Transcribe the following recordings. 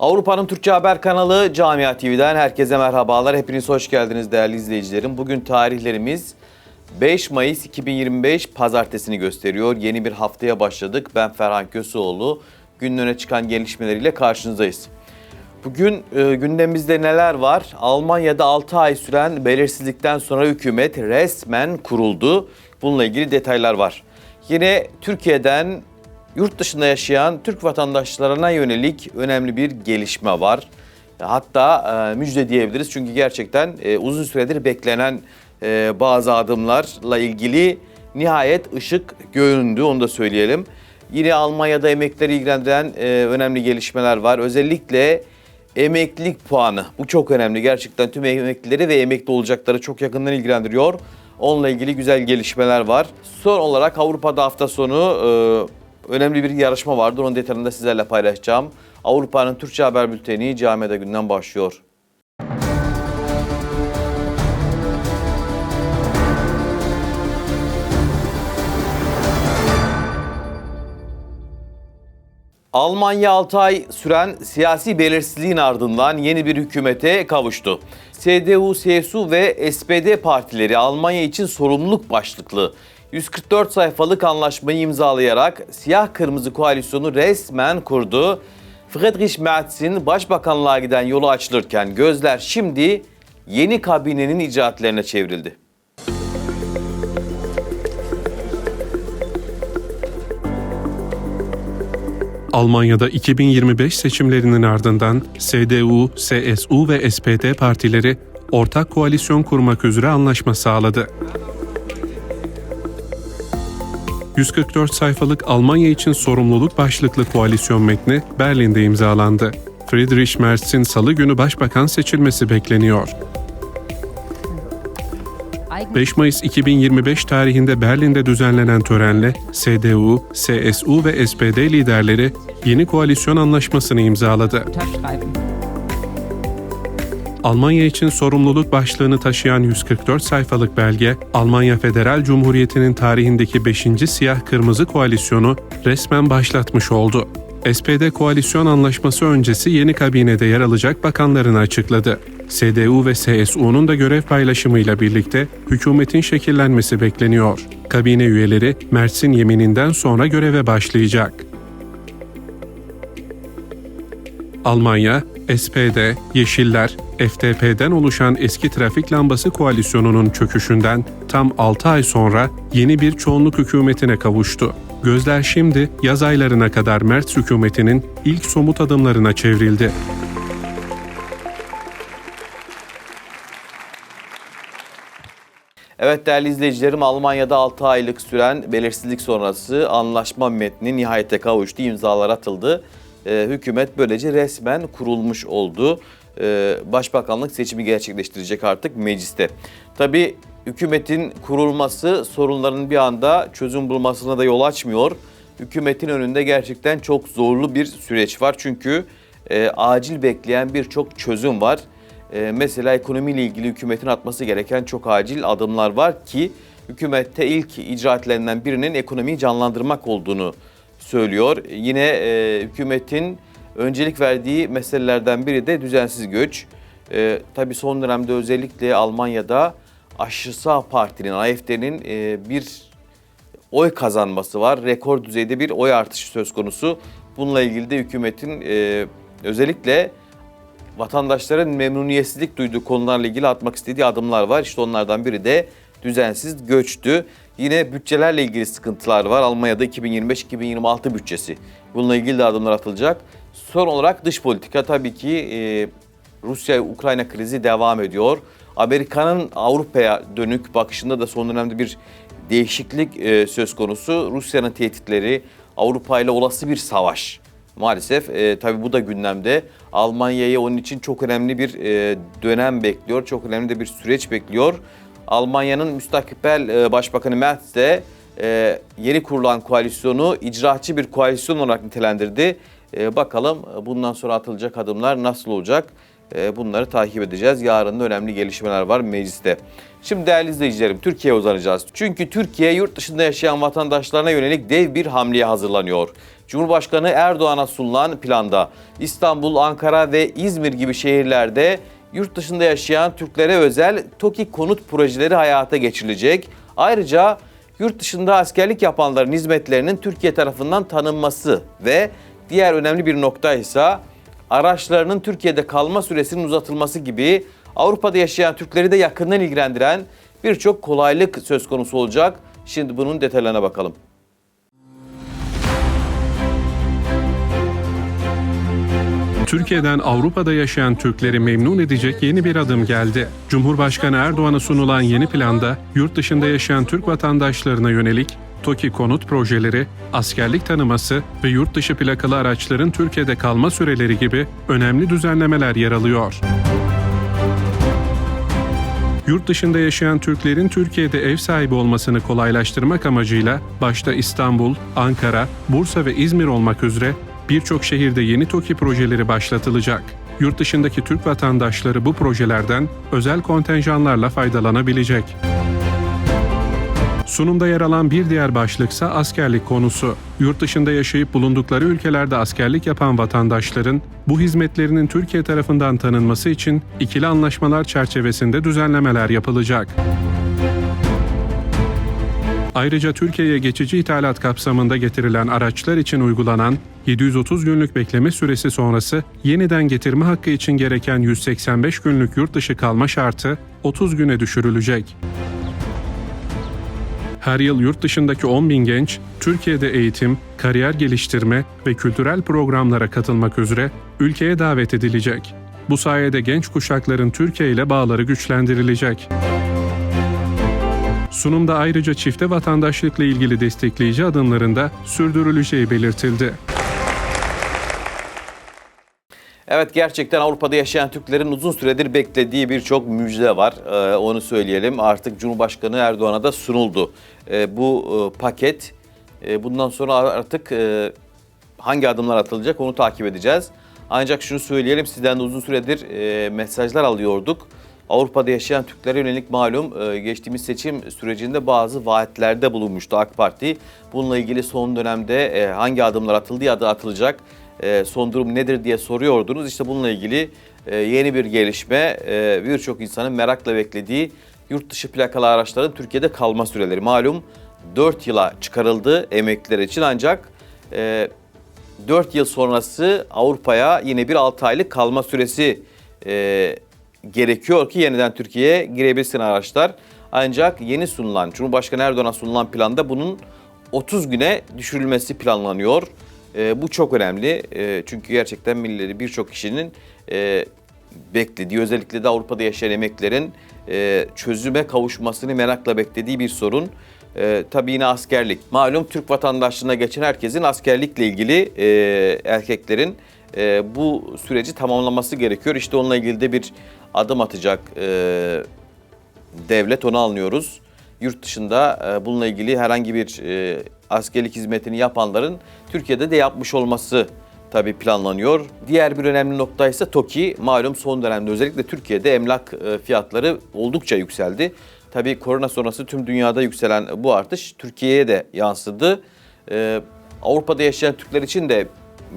Avrupa'nın Türkçe Haber kanalı Camia TV'den herkese merhabalar. Hepiniz hoş geldiniz değerli izleyicilerim. Bugün tarihlerimiz 5 Mayıs 2025 pazartesini gösteriyor. Yeni bir haftaya başladık. Ben Ferhan Köseoğlu. Günün öne çıkan gelişmeleriyle karşınızdayız. Bugün e, gündemimizde neler var? Almanya'da 6 ay süren belirsizlikten sonra hükümet resmen kuruldu. Bununla ilgili detaylar var. Yine Türkiye'den yurt dışında yaşayan Türk vatandaşlarına yönelik önemli bir gelişme var. Hatta e, müjde diyebiliriz çünkü gerçekten e, uzun süredir beklenen e, bazı adımlarla ilgili nihayet ışık göründü onu da söyleyelim. Yine Almanya'da emeklileri ilgilendiren e, önemli gelişmeler var. Özellikle emeklilik puanı. Bu çok önemli. Gerçekten tüm emeklileri ve emekli olacakları çok yakından ilgilendiriyor. Onunla ilgili güzel gelişmeler var. Son olarak Avrupa'da hafta sonu e, önemli bir yarışma vardır. Onun detayını da sizlerle paylaşacağım. Avrupa'nın Türkçe Haber Bülteni Camiada Günden başlıyor. Almanya 6 ay süren siyasi belirsizliğin ardından yeni bir hükümete kavuştu. CDU, CSU ve SPD partileri Almanya için sorumluluk başlıklı 144 sayfalık anlaşmayı imzalayarak siyah kırmızı koalisyonu resmen kurdu. Friedrich Merz'in başbakanlığa giden yolu açılırken gözler şimdi yeni kabinenin icraatlerine çevrildi. Almanya'da 2025 seçimlerinin ardından CDU, CSU ve SPD partileri ortak koalisyon kurmak üzere anlaşma sağladı. 144 sayfalık Almanya için sorumluluk başlıklı koalisyon metni Berlin'de imzalandı. Friedrich Merz'in salı günü başbakan seçilmesi bekleniyor. 5 Mayıs 2025 tarihinde Berlin'de düzenlenen törenle CDU, CSU ve SPD liderleri yeni koalisyon anlaşmasını imzaladı. Almanya için sorumluluk başlığını taşıyan 144 sayfalık belge, Almanya Federal Cumhuriyeti'nin tarihindeki 5. siyah-kırmızı koalisyonu resmen başlatmış oldu. SPD koalisyon anlaşması öncesi yeni kabinede yer alacak bakanlarını açıkladı. CDU ve CSU'nun da görev paylaşımıyla birlikte hükümetin şekillenmesi bekleniyor. Kabine üyeleri Mert'in yemininden sonra göreve başlayacak. Almanya, SPD, Yeşiller, FDP'den oluşan eski trafik lambası koalisyonunun çöküşünden tam 6 ay sonra yeni bir çoğunluk hükümetine kavuştu. Gözler şimdi yaz aylarına kadar Merz hükümetinin ilk somut adımlarına çevrildi. Evet değerli izleyicilerim Almanya'da 6 aylık süren belirsizlik sonrası anlaşma metni nihayete kavuştu, imzalar atıldı. Ee, hükümet böylece resmen kurulmuş oldu. Ee, Başbakanlık seçimi gerçekleştirecek artık mecliste. Tabii hükümetin kurulması sorunların bir anda çözüm bulmasına da yol açmıyor. Hükümetin önünde gerçekten çok zorlu bir süreç var. Çünkü e, acil bekleyen birçok çözüm var. Ee, mesela ekonomiyle ilgili hükümetin atması gereken çok acil adımlar var ki hükümette ilk icraatlerinden birinin ekonomiyi canlandırmak olduğunu söylüyor. Yine e, hükümetin öncelik verdiği meselelerden biri de düzensiz göç. E, tabii son dönemde özellikle Almanya'da aşırı sağ partinin, AFD'nin e, bir oy kazanması var. Rekor düzeyde bir oy artışı söz konusu. Bununla ilgili de hükümetin e, özellikle vatandaşların memnuniyetsizlik duyduğu konularla ilgili atmak istediği adımlar var. İşte onlardan biri de düzensiz göçtü. Yine bütçelerle ilgili sıkıntılar var. Almanya'da 2025-2026 bütçesi. Bununla ilgili de adımlar atılacak. Son olarak dış politika tabii ki e, Rusya-Ukrayna krizi devam ediyor. Amerika'nın Avrupa'ya dönük bakışında da son dönemde bir değişiklik e, söz konusu. Rusya'nın tehditleri, Avrupa ile olası bir savaş. Maalesef e, tabii bu da gündemde. Almanya'yı onun için çok önemli bir e, dönem bekliyor. Çok önemli de bir süreç bekliyor. Almanya'nın müstakbel e, Başbakanı Merz de e, yeni kurulan koalisyonu icraatçı bir koalisyon olarak nitelendirdi. E, bakalım bundan sonra atılacak adımlar nasıl olacak? E, bunları takip edeceğiz. Yarın da önemli gelişmeler var mecliste. Şimdi değerli izleyicilerim Türkiye'ye uzanacağız. Çünkü Türkiye yurt dışında yaşayan vatandaşlarına yönelik dev bir hamleye hazırlanıyor. Cumhurbaşkanı Erdoğan'a sunulan planda İstanbul, Ankara ve İzmir gibi şehirlerde yurt dışında yaşayan Türklere özel TOKİ konut projeleri hayata geçirilecek. Ayrıca yurt dışında askerlik yapanların hizmetlerinin Türkiye tarafından tanınması ve diğer önemli bir nokta ise araçlarının Türkiye'de kalma süresinin uzatılması gibi Avrupa'da yaşayan Türkleri de yakından ilgilendiren birçok kolaylık söz konusu olacak. Şimdi bunun detaylarına bakalım. Türkiye'den Avrupa'da yaşayan Türkleri memnun edecek yeni bir adım geldi. Cumhurbaşkanı Erdoğan'a sunulan yeni planda yurt dışında yaşayan Türk vatandaşlarına yönelik TOKİ konut projeleri, askerlik tanıması ve yurt dışı plakalı araçların Türkiye'de kalma süreleri gibi önemli düzenlemeler yer alıyor. Yurt dışında yaşayan Türklerin Türkiye'de ev sahibi olmasını kolaylaştırmak amacıyla başta İstanbul, Ankara, Bursa ve İzmir olmak üzere birçok şehirde yeni TOKİ projeleri başlatılacak. Yurt dışındaki Türk vatandaşları bu projelerden özel kontenjanlarla faydalanabilecek. Sunumda yer alan bir diğer başlıksa askerlik konusu. Yurt dışında yaşayıp bulundukları ülkelerde askerlik yapan vatandaşların bu hizmetlerinin Türkiye tarafından tanınması için ikili anlaşmalar çerçevesinde düzenlemeler yapılacak. Ayrıca Türkiye'ye geçici ithalat kapsamında getirilen araçlar için uygulanan 730 günlük bekleme süresi sonrası yeniden getirme hakkı için gereken 185 günlük yurt dışı kalma şartı 30 güne düşürülecek. Her yıl yurt dışındaki 10 bin genç, Türkiye'de eğitim, kariyer geliştirme ve kültürel programlara katılmak üzere ülkeye davet edilecek. Bu sayede genç kuşakların Türkiye ile bağları güçlendirilecek. Sunumda ayrıca çifte vatandaşlıkla ilgili destekleyici adımların da sürdürüleceği belirtildi. Evet gerçekten Avrupa'da yaşayan Türklerin uzun süredir beklediği birçok müjde var. Ee, onu söyleyelim. Artık Cumhurbaşkanı Erdoğan'a da sunuldu. Ee, bu e, paket e, bundan sonra artık e, hangi adımlar atılacak onu takip edeceğiz. Ancak şunu söyleyelim sizden de uzun süredir e, mesajlar alıyorduk. Avrupa'da yaşayan Türklere yönelik malum e, geçtiğimiz seçim sürecinde bazı vaatlerde bulunmuştu AK Parti. Bununla ilgili son dönemde e, hangi adımlar atıldı ya da atılacak e, son durum nedir diye soruyordunuz. İşte bununla ilgili e, yeni bir gelişme e, birçok insanın merakla beklediği yurt dışı plakalı araçların Türkiye'de kalma süreleri. Malum 4 yıla çıkarıldı emekliler için ancak e, 4 yıl sonrası Avrupa'ya yine bir 6 aylık kalma süresi e, gerekiyor ki yeniden Türkiye'ye girebilsin araçlar. Ancak yeni sunulan, Cumhurbaşkanı Erdoğan'a sunulan planda bunun 30 güne düşürülmesi planlanıyor. E, bu çok önemli E, çünkü gerçekten milleri birçok kişinin e, beklediği, özellikle de Avrupa'da yaşayan emeklilerin e, çözüme kavuşmasını merakla beklediği bir sorun. E, tabii yine askerlik. Malum Türk vatandaşlığına geçen herkesin askerlikle ilgili e, erkeklerin e, bu süreci tamamlaması gerekiyor. İşte onunla ilgili de bir adım atacak e, devlet onu anlıyoruz. Yurt dışında e, bununla ilgili herhangi bir e, askerlik hizmetini yapanların Türkiye'de de yapmış olması tabii planlanıyor. Diğer bir önemli nokta ise TOKİ. Malum son dönemde özellikle Türkiye'de emlak e, fiyatları oldukça yükseldi. Tabii korona sonrası tüm dünyada yükselen bu artış Türkiye'ye de yansıdı. Avrupa'da yaşayan Türkler için de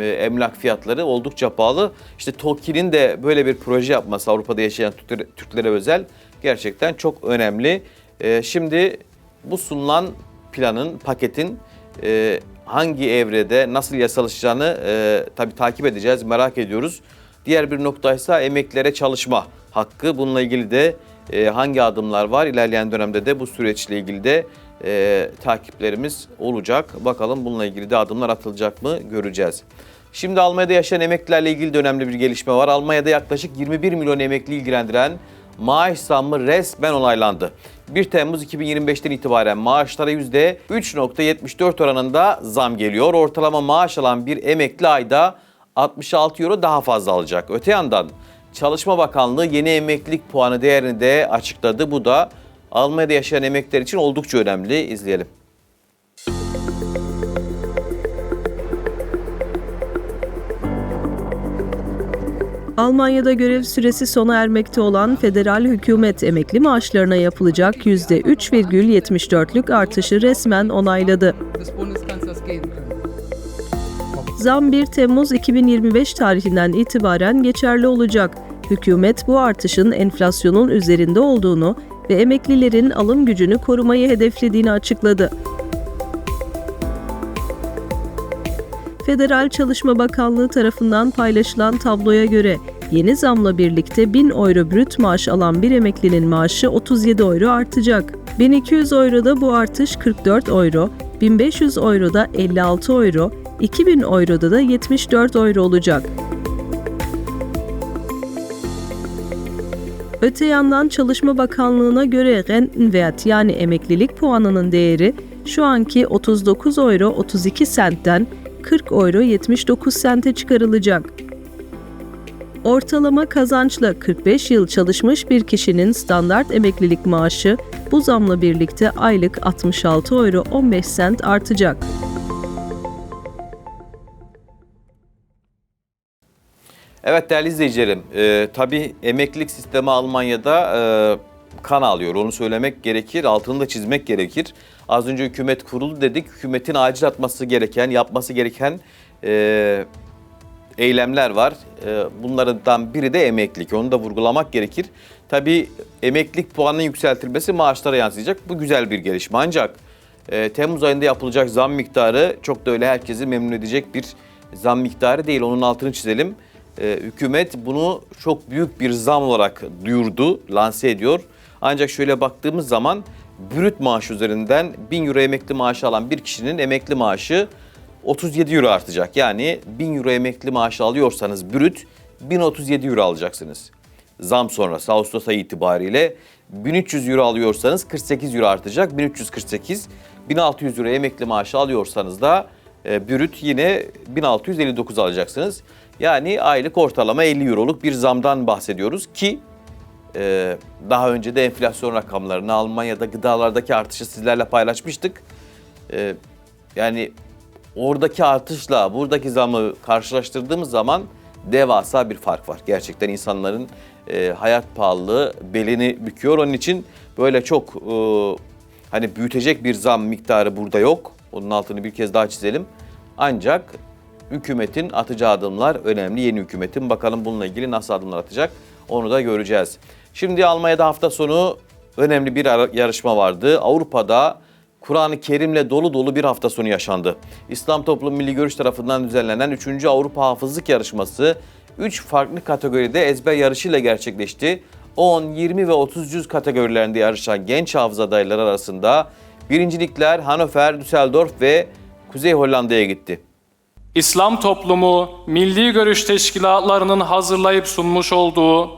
emlak fiyatları oldukça pahalı. İşte TOKİ'nin de böyle bir proje yapması Avrupa'da yaşayan Türklere özel gerçekten çok önemli. E, şimdi bu sunulan planın, paketin e, hangi evrede nasıl yasalaşacağını e, tabii takip edeceğiz, merak ediyoruz. Diğer bir nokta ise emeklilere çalışma hakkı. Bununla ilgili de e, hangi adımlar var? İlerleyen dönemde de bu süreçle ilgili de e, takiplerimiz olacak. Bakalım bununla ilgili de adımlar atılacak mı göreceğiz. Şimdi Almanya'da yaşayan emeklilerle ilgili de önemli bir gelişme var. Almanya'da yaklaşık 21 milyon emekli ilgilendiren maaş zammı resmen onaylandı. 1 Temmuz 2025'ten itibaren maaşlara %3.74 oranında zam geliyor. Ortalama maaş alan bir emekli ayda 66 euro daha fazla alacak. Öte yandan Çalışma Bakanlığı yeni emeklilik puanı değerini de açıkladı. Bu da Almanya'da yaşayan emekliler için oldukça önemli. İzleyelim. Almanya'da görev süresi sona ermekte olan federal hükümet emekli maaşlarına yapılacak %3,74'lük artışı resmen onayladı. Zam 1 Temmuz 2025 tarihinden itibaren geçerli olacak. Hükümet bu artışın enflasyonun üzerinde olduğunu ve emeklilerin alım gücünü korumayı hedeflediğini açıkladı. Federal Çalışma Bakanlığı tarafından paylaşılan tabloya göre yeni zamla birlikte 1000 euro brüt maaş alan bir emeklinin maaşı 37 euro artacak. 1200 euroda bu artış 44 euro, 1500 euroda 56 euro, 2000 euroda da 74 euro olacak. Öte yandan Çalışma Bakanlığı'na göre Rentenwert yani emeklilik puanının değeri şu anki 39 euro 32 sentten 40 euro 79 sente çıkarılacak. Ortalama kazançla 45 yıl çalışmış bir kişinin standart emeklilik maaşı bu zamla birlikte aylık 66 euro 15 sent artacak. Evet değerli izleyicilerim, e, tabii emeklilik sistemi Almanya'da e, kan alıyor. Onu söylemek gerekir, altını da çizmek gerekir. Az önce hükümet kuruldu dedik. Hükümetin acil atması gereken, yapması gereken e, eylemler var. E, bunlardan biri de emeklilik. Onu da vurgulamak gerekir. Tabii emeklilik puanının yükseltilmesi maaşlara yansıyacak. Bu güzel bir gelişme. Ancak e, Temmuz ayında yapılacak zam miktarı çok da öyle herkesi memnun edecek bir zam miktarı değil. Onun altını çizelim. E, hükümet bunu çok büyük bir zam olarak duyurdu, lanse ediyor. Ancak şöyle baktığımız zaman brüt maaş üzerinden 1000 euro emekli maaşı alan bir kişinin emekli maaşı 37 euro artacak. Yani 1000 euro emekli maaşı alıyorsanız brüt 1037 euro alacaksınız. Zam sonrası Ağustos ayı itibariyle 1300 euro alıyorsanız 48 euro artacak. 1348, 1600 euro emekli maaşı alıyorsanız da e, brüt yine 1659 alacaksınız. Yani aylık ortalama 50 euroluk bir zamdan bahsediyoruz ki daha önce de enflasyon rakamlarını Almanya'da gıdalardaki artışı sizlerle paylaşmıştık. Ee, yani oradaki artışla buradaki zamı karşılaştırdığımız zaman devasa bir fark var. Gerçekten insanların e, hayat pahalılığı belini büküyor. Onun için böyle çok e, hani büyütecek bir zam miktarı burada yok. Onun altını bir kez daha çizelim. Ancak hükümetin atacağı adımlar önemli. Yeni hükümetin bakalım bununla ilgili nasıl adımlar atacak onu da göreceğiz. Şimdi Almanya'da hafta sonu önemli bir yarışma vardı. Avrupa'da Kur'an-ı Kerim'le dolu dolu bir hafta sonu yaşandı. İslam Toplum Milli Görüş tarafından düzenlenen 3. Avrupa Hafızlık Yarışması 3 farklı kategoride ezber yarışıyla gerçekleşti. 10, 20 ve 30 cüz kategorilerinde yarışan genç hafız adayları arasında birincilikler Hannover, Düsseldorf ve Kuzey Hollanda'ya gitti. İslam toplumu milli görüş teşkilatlarının hazırlayıp sunmuş olduğu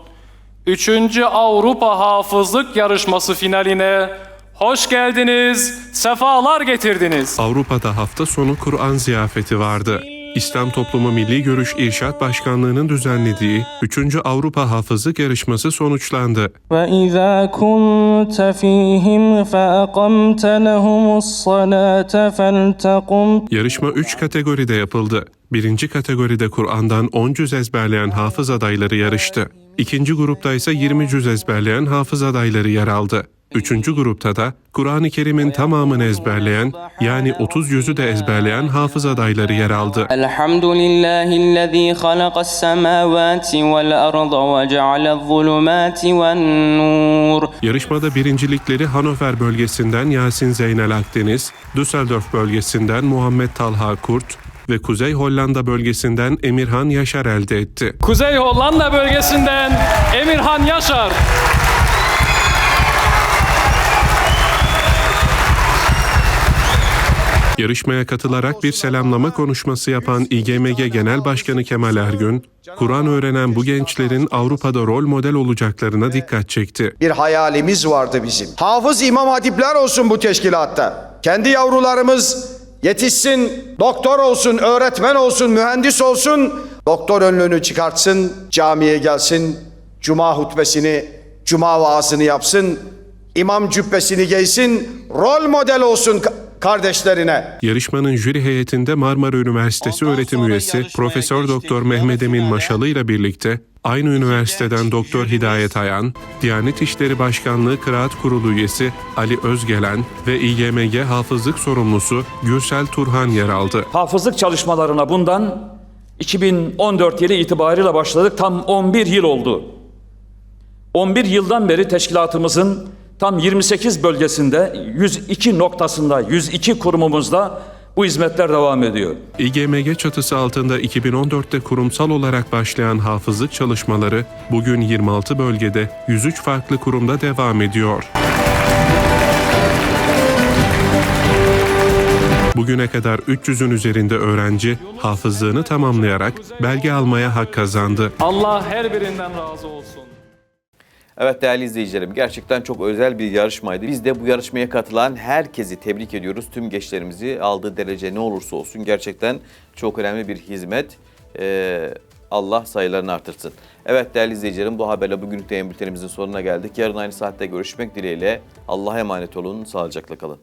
3. Avrupa Hafızlık Yarışması finaline hoş geldiniz, sefalar getirdiniz. Avrupa'da hafta sonu Kur'an ziyafeti vardı. İslam Toplumu Milli Görüş İrşad Başkanlığı'nın düzenlediği 3. Avrupa Hafızlık Yarışması sonuçlandı. وإذا كنت فيهم فأقمت لهم الصلاة فلتقم Yarışma 3 kategoride yapıldı. Birinci kategoride Kur'an'dan 10 cüz ezberleyen hafız adayları yarıştı. İkinci grupta ise 20 cüz ezberleyen hafız adayları yer aldı. Üçüncü grupta da Kur'an-ı Kerim'in tamamını ezberleyen, yani 30 yüzü de ezberleyen hafız adayları yer aldı. Elhamdülillahillezî halakas semâvâti vel arda ve cealez zulümâti ven nur. Yarışmada birincilikleri Hanover bölgesinden Yasin Zeynel Akdeniz, Düsseldorf bölgesinden Muhammed Talha Kurt, ve Kuzey Hollanda bölgesinden Emirhan Yaşar elde etti. Kuzey Hollanda bölgesinden Emirhan Yaşar Yarışmaya katılarak bir selamlama konuşması yapan İGMG Genel Başkanı Kemal Ergün, Kur'an öğrenen bu gençlerin Avrupa'da rol model olacaklarına dikkat çekti. bir hayalimiz vardı bizim. Hafız imam hatipler olsun bu teşkilatta. Kendi yavrularımız yetişsin, doktor olsun, öğretmen olsun, mühendis olsun. Doktor önlüğünü çıkartsın, camiye gelsin, cuma hutbesini, cuma vaazını yapsın, imam cübbesini giysin, rol model olsun. Kardeşlerine. Yarışmanın jüri heyetinde Marmara Üniversitesi Ondan öğretim üyesi Profesör. Doktor Mehmet Emin. Maşalı ile birlikte aynı üniversiteden Doktor Hidayet Ayan, Diyanet İşleri Başkanlığı Kıraat Kurulu üyesi Ali Özgelen ve İGMG hafızlık sorumlusu Gürsel Turhan yer aldı. Hafızlık çalışmalarına bundan 2014 yılı itibariyle başladık. Tam 11 yıl oldu. 11 yıldan beri teşkilatımızın tam 28 bölgesinde 102 noktasında 102 kurumumuzda bu hizmetler devam ediyor. İGMG çatısı altında 2014'te kurumsal olarak başlayan hafızlık çalışmaları bugün 26 bölgede 103 farklı kurumda devam ediyor. Bugüne kadar 300'ün üzerinde öğrenci hafızlığını tamamlayarak belge almaya hak kazandı. Allah her birinden razı olsun. Evet değerli izleyicilerim gerçekten çok özel bir yarışmaydı. Biz de bu yarışmaya katılan herkesi tebrik ediyoruz. Tüm gençlerimizi aldığı derece ne olursa olsun gerçekten çok önemli bir hizmet. Ee, Allah sayılarını artırsın. Evet değerli izleyicilerim bu haberle bugünlük de bültenimizin sonuna geldik. Yarın aynı saatte görüşmek dileğiyle. Allah'a emanet olun. Sağlıcakla kalın.